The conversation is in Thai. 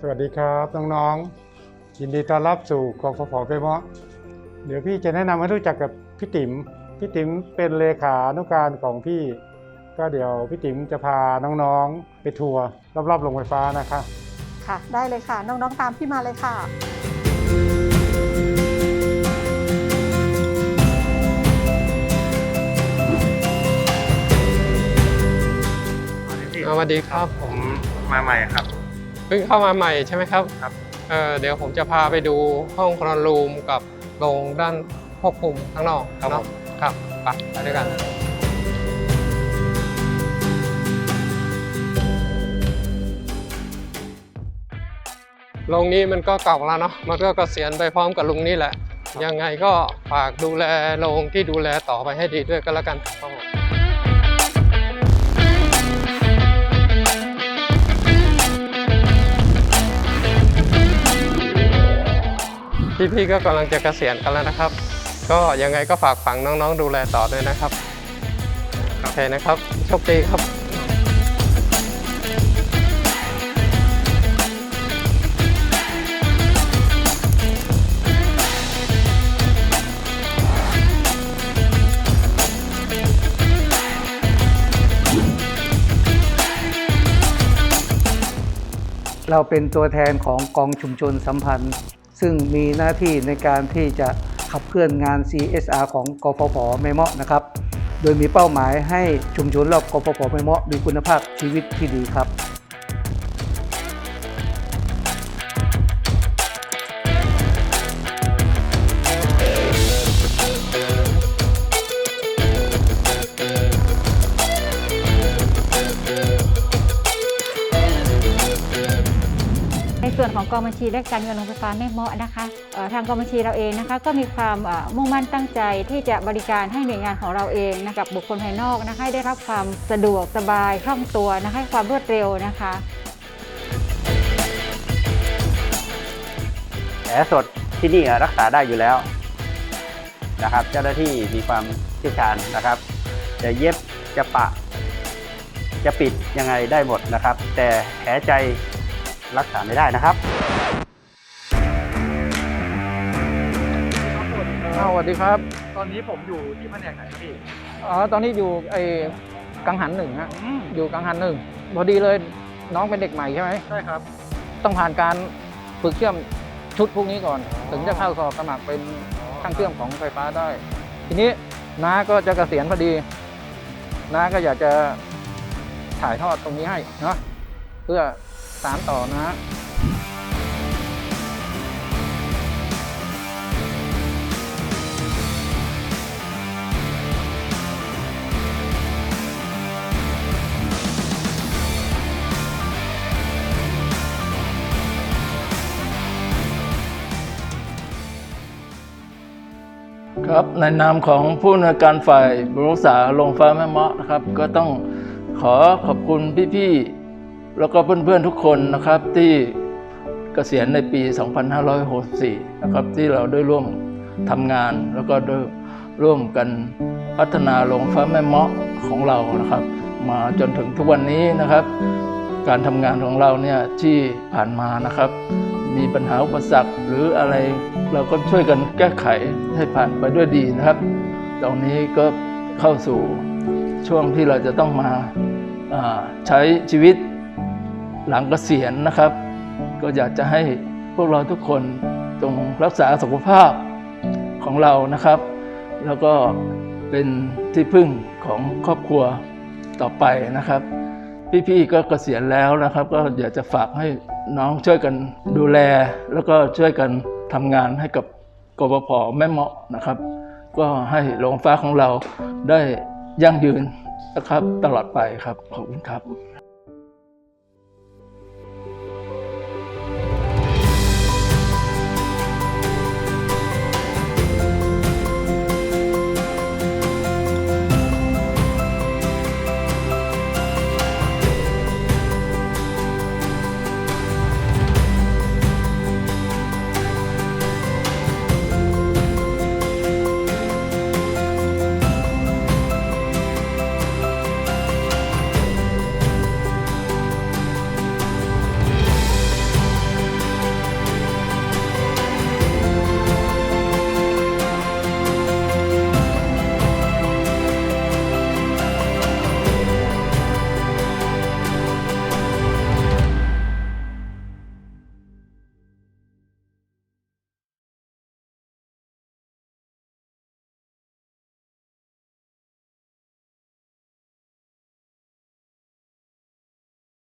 สวัสดีครับ น้องๆ ยินดีต้อนรับสู่กองฟผเปมะเดี๋ยวพี่จะแนะนำให้รู้จักกับพี่ติ๋มพี่ติ๋มเป็นเลขานุการของพี่ ก็เดี๋ยวพี่ติ๋มจะพาน้องๆ ไปทัวร์รอบๆโรงไฟฟ้านะคะ ค่ะ ได้เลยค่ะ น้องๆ ตามพี่มาเลยค่ะ สวัสดีครับผมมาใหม่ครับเพิ่งเข้ามาใหม่ใช่ไหมครับครับเอ่อเดี๋ยวผมจะพาไปดูห้องคอนรูมกับโรงด้านควบคุมข้างนอกครับเนาะครับไปไปด้วยกันโรงนี้มันก็เก่าแล้วเนาะมันก็เกษียณไปพร้อมกับลุงนี่แหละ ยังไงก็ฝากดูแลโรงที่ดูแลต่อไปให้ดีด้วยก็แล้วกันครับผม พี่ๆก็กำลังจะเกษียณกันแล้วนะครับ ก็ยังไงก็ฝากฝังน้องๆดูแลต่อด้วยนะครับโอเคนะครับโชคดีครับเราเป็นตัวแทนของกองชุมชนสัมพันธ์ ซึ่งมีหน้าที่ในการที่จะขับเคลื่อนงาน CSR ของกฟผแม่เมาะนะครับ โดยมีเป้าหมายให้ชุมชนรอบกฟผแม่เมาะมีคุณภาพชีวิตที่ดีครับ ของกองบัญชีและการเงินโรงไฟฟ้าแม่เมาะนะคะทางกองบัญชีเราเองนะคะก็มีความมุ่งมั่นตั้งใจที่จะบริการให้หน่วยงานของเราเองนะกับบุคคลภายนอกนะคะให้ได้รับความสะดวกสบายคล่องตัวนะคะให้ความรวดเร็วนะคะแผลสดที่นี่รักษาได้อยู่แล้วนะครับ เจ้าหน้าที่มีความเชี่ยวชาญนะครับ จะเย็บจะปะ จะปิดยังไงได้หมดนะครับ แต่แผลใจ รักษาไม่ได้นะครับสวัสดีครับ ตอนนี้ผมอยู่ที่แผนกไหนพี่อ๋อตอนนี้อยู่ไอ้กังหันหนึ่งฮะอยู่กังหันหนึ่งพอดีเลยน้องเป็นเด็กใหม่ใช่ไหมใช่ครับ ต้องผ่านการฝึกเชื่อมชุดพวกนี้ก่อน ถึงจะเข้าสอบสมัครเป็นช่างเชื่อมของไฟฟ้าได้ ทีนี้น้าก็จะเกษียณพอดีน้าก็อยากจะถ่ายทอดตรงนี้ให้เนาะเพื่อ สานต่อนะครับในนามของผู้อำนวยการฝ่ายบริษาโรงไฟฟ้าแม่เมาะนะครับ ก็ต้องขอขอบคุณพี่ๆ แล้วก็เพื่อนๆทุกคนนะครับที่เกษียณในปี 2564 นะครับที่เราได้ร่วมทำงาน แล้วก็ได้ร่วมกันพัฒนาโรงไฟฟ้าแม่เมาะของเรานะครับ มาจนถึงทุกวันนี้นะครับ การทำงานของเราเนี่ยที่ผ่านมานะครับ มีปัญหาอุปสรรคหรืออะไรเราก็ช่วยกันแก้ไขให้ผ่านไปด้วยดีนะครับตรงนี้ก็เข้าสู่ช่วงที่เราจะต้องมาาใช้ชีวิต หลังเกษียณนะครับ ก็อยากจะให้พวกเราทุกคนจงรักษาสุขภาพของเรานะครับ แล้วก็เป็นที่พึ่งของครอบครัวต่อไปนะครับ พี่ๆก็เกษียณแล้วนะครับ ก็อยากจะฝากให้น้องช่วยกันดูแล แล้วก็ช่วยกันทำงานให้กับกบพแม่เมาะนะครับ ก็ให้โรงฟ้าของเราได้ยั่งยืนนะครับตลอดไปครับขอบคุณครับ